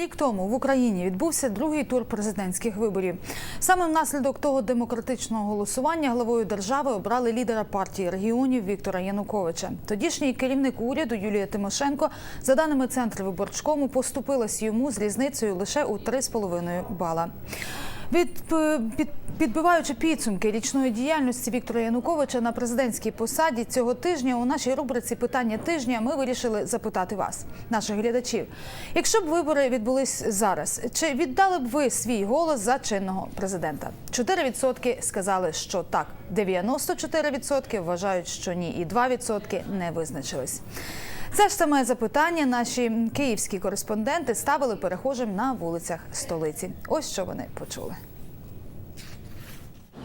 Рік тому в Україні відбувся другий тур президентських виборів. Саме внаслідок того демократичного голосування главою держави обрали лідера партії регіонів Віктора Януковича. Тодішній керівник уряду Юлія Тимошенко, за даними центру виборчкому, поступилась йому з різницею лише у 3,5 бала. Від під, підбиваючи підсумки річної діяльності Віктора Януковича на президентській посаді цього тижня у нашій рубриці питання тижня ми вирішили запитати вас, наших глядачів. Якщо б вибори відбулись зараз, чи віддали б ви свій голос за чинного президента? 4% сказали, що так, 94% вважають, що ні, і 2% не визначились. Це ж саме запитання наші київські кореспонденти ставили перехожим на вулицях столиці. Ось що вони почули.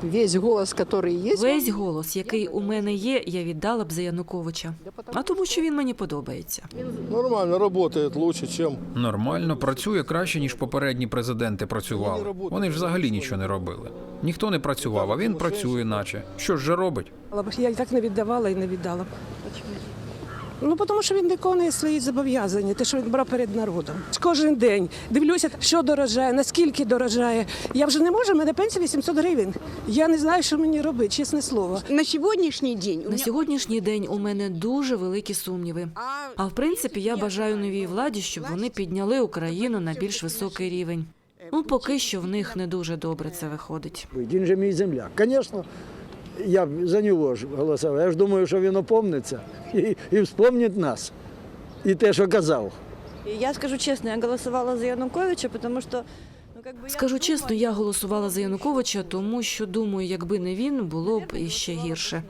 Весь голос, который есть. Весь голос, який у мене є, я віддала б за Януковича. А тому, що він мені подобається. Нормально, работает лучше, чем Нормально працює краще, ніж попередні президенти працювали. Вони ж взагалі нічого не робили. Ніхто не працював, а він працює, наче. Що ж же робить? Але Я і так не віддавала і не віддала б. Ну, тому що він виконує свої зобов'язання, те, що він брав перед народом. Кожен день дивлюся, що дорожає, наскільки дорожає. Я вже не можу, в мене пенсія 800 гривень. Я не знаю, що мені робити, чесне слово. На сегодняшний день На сьогоднішній день у мене дуже великі сумніви. А в принципі, я бажаю новій владі, щоб вони підняли Україну на більш високий рівень. Ну, поки що в них не дуже добре це виходить. Він же мій земляк. Звісно, я б за нього ж голосував. Я ж думаю, що він опомниться і, і вспомнить нас. І те, що казав. Я скажу честно, я голосовала за Януковича, потому что ну, Скажу чесно, я голосувала за Януковича, тому що думаю, якби не він, було б іще гірше.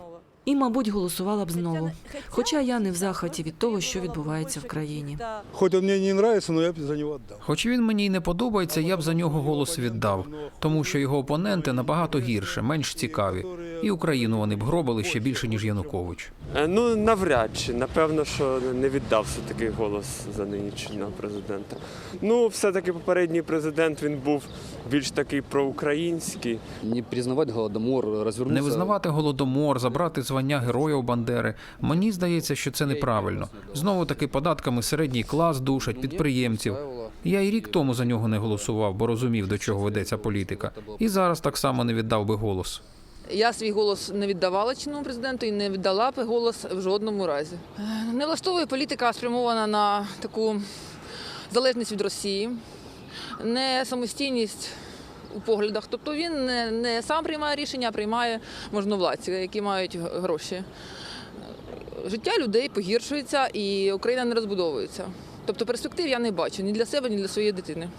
І, мабуть, голосувала б знову. Хоча я не в захваті від того, що відбувається в країні. Хоть он мне не нравится, но я б за него отдал. Хоч він мені й не подобається, я б за нього голос віддав, тому що його опоненти набагато гірше, менш цікаві. І Україну вони б гробили ще більше, ніж Янукович. Е, Ну, навряд чи. Напевно, що не віддав все-таки голос за нинішнього президента. Ну, все-таки попередній президент він був більш такий проукраїнський. не признавать голодомор, развернуться. Не визнавати голодомор, забрати звання героїв Бандери. Мені здається, що це неправильно. Знову таки податками середній клас душать підприємців. Я і рік тому за нього не голосував, бо розумів, до чого ведеться політика. І зараз так само не віддав би голос. Я свій голос не віддавала чинному президенту і не віддала б голос в жодному разі. Е, Не влаштовує політика спрямована на таку залежність від Росії, не самостійність у поглядах. Тобто він не, не сам приймає рішення, а приймає можновладці, які мають гроші. Життя людей погіршується і Україна не розбудовується. Тобто перспектив я не бачу ні для себе, ні для своєї дитини.